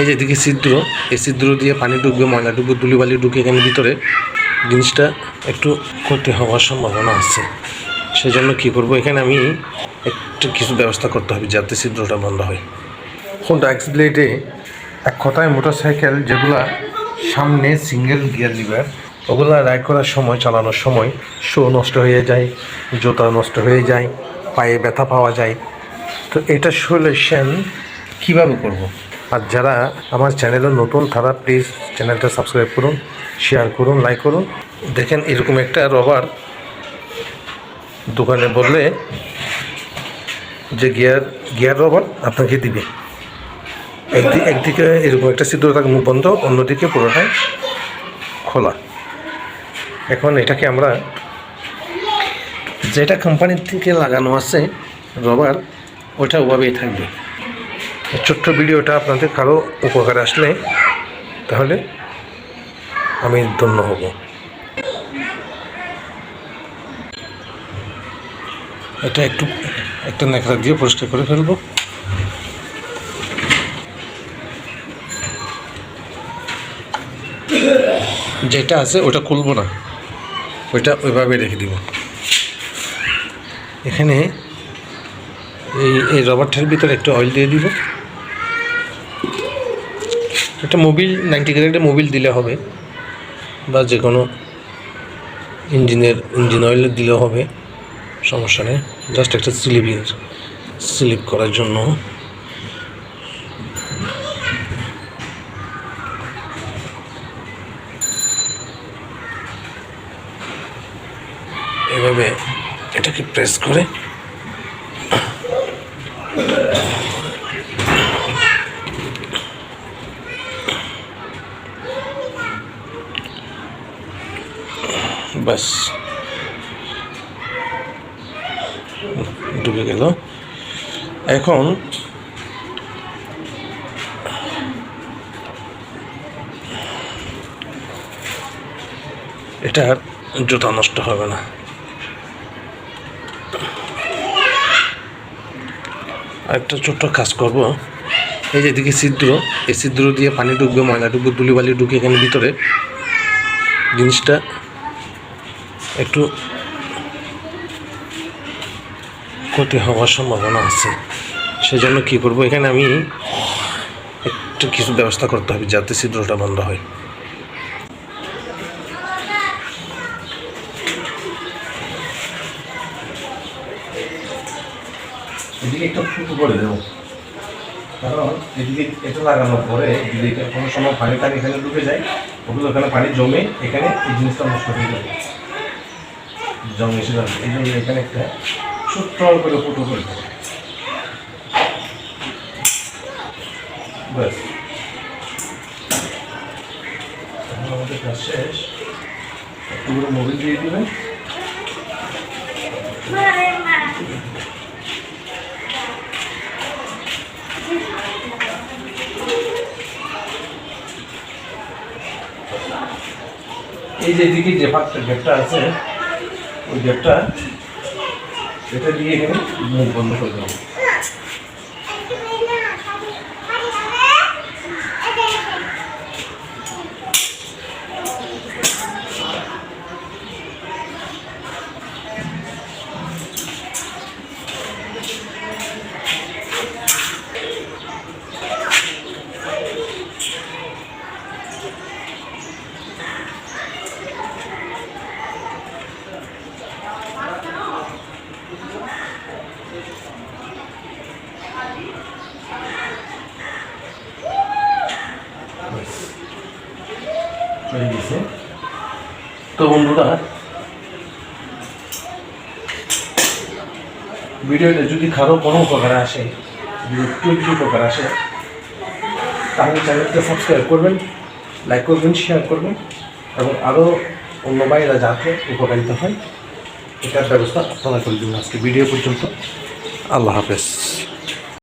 এই যে এদিকে ছিদ্র, এই ছিদ্র দিয়ে পানি ঢুকবে ময়লা ঢুকবে ধুলিবালি ঢুকে এখানে ভিতরে জিনিসটা একটু ক্ষতি হওয়ার সম্ভাবনা আছে। সেই জন্য কী করব? এখানে আমি একটু কিছু ব্যবস্থা করতে হবে যাতে ছিদ্রটা বন্ধ হয়। হোন্ডা এক্স ব্লেডে, এক কথায় মোটরসাইকেল যেগুলা সামনে সিঙ্গেল গিয়ার লিভার ওগুলা রাইড করার সময়, চালানোর সময় শো নষ্ট হয়ে যায়, জুতা নষ্ট হয়ে যায়, পায়ে ব্যথা পাওয়া যায়। তো এটা সলিউশন কীভাবে করব। আর যারা আমার চ্যানেলে নতুন, তারা প্লিজ চ্যানেলটা সাবস্ক্রাইব করুন শেয়ার করুন লাইক করুন। দেখেন এরকম একটা রবার দোকানে বললে যে গিয়ার গিয়ার রবার আপনাকে দিবে। একদিকে একদিকে এরকম একটা ছিদ্র থাকে মুখ বন্ধ, অন্যদিকে পুরোটাই খোলা। এখন এটাকে আমরা যেটা কোম্পানির থেকে লাগানো আছে রবার ওটা ওভাবেই থাকবে। ছোট্ট ভিডিওটা আপনাদের কারও উপকার আসলে তাহলে আমি ধন্য হব। এটা একটু একটা ন্যাকড়া দিয়ে পরিষ্কার করে ফেলব। যেটা আছে ওটা খুলবো না, ওইটা ওইভাবে রেখে দিব। এখানে এই এই রবারটার ভিতরে একটু অয়েল দিয়ে দিব। একটা মোবিল নাইনটি একটা মোবিল দিলে হবে। বা যে কোনো ইঞ্জিনের, ইঞ্জিন অয়েল দিলেও হবে। সমস্যা নেই। জাস্ট একটা স্লিপের স্লিপ করার জন্য। এভাবে এটাকে প্রেস করে ব্যাস ঢুকে গেল। এখন এটার জুতা নষ্ট হবে না। একটা ছোট্ট কাজ করব। এই যে এদিকে ছিদ্র, এই ছিদ্র দিয়ে পানি ঢুকবে ময়লা ঢুকবে ধুলিবালি ঢুকে এখানে ভিতরে। জিনিসটা একটু ক্ষতি হওয়ার সম্ভাবনা আছে। সেই জন্য কী করব? এখানে আমি একটু কিছু ব্যবস্থা করতে হবে যাতে ছিদ্রটা বন্ধ হয়। কারণ এটা লাগানোর পরে যদি কোনো সময় পানি টানি এখানে ঢুকে যায়, ওগুলো ওখানে পানি জমে এখানে এই জিনিসটা নষ্ট হয়ে যাবে। এসে এই জন্য এখানে একটা ছোট্ট করে ফুটো করে ব্যাস। আমাদের কাজ শেষ। একটু মোবিল দিয়ে দিবেন। এই যে এদিকে যে পাত্রের গ্যাপটা আছে ওই ডেটটা এটা দিয়ে এখানে মুখ বন্ধ করে দেবো। হয়ে গেছে। তো বন্ধুরা ভিডিওটা যদি কারও কোনো উপকার আসে, যদি একটু একটু উপকার আসে, তাহলে চ্যানেলটা সাবস্ক্রাইব করবেন লাইক করবেন শেয়ার করবেন, এবং আরও অন্য বাইরা যাতে উপকারিত হয়, এটার ব্যবস্থা আপনারা করে দিন আজকে। ভিডিও পর্যন্ত। আল্লাহ হাফেজ।